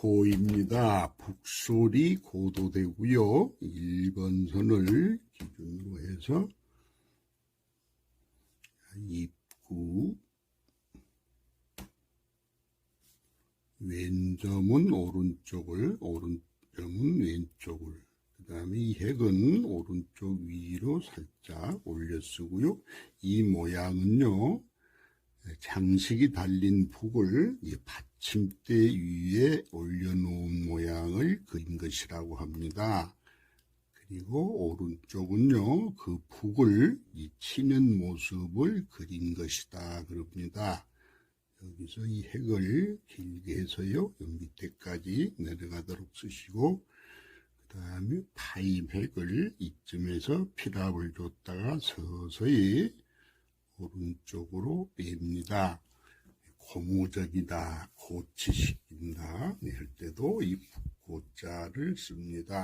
고입니다. 북소리 고도 되고요. 1번 선을 기준으로 해서 입구 왼점은 오른쪽을 오른점은 왼쪽을 그 다음에 이 핵은 오른쪽 위로 살짝 올려 쓰고요. 이 모양은요. 장식이 달린 북을 이받 침대 위에 올려놓은 모양을 그린 것이라고 합니다. 그리고 오른쪽은요, 그 북을 이 치는 모습을 그린 것이다. 그럽니다. 여기서 이 핵을 길게 해서요, 요 밑에까지 내려가도록 쓰시고, 그 다음에 파임 핵을 이쯤에서 필압을 줬다가 서서히 오른쪽으로 뺍니다. 고무적이다, 고치시킨다 할 때도 이 고자를 씁니다.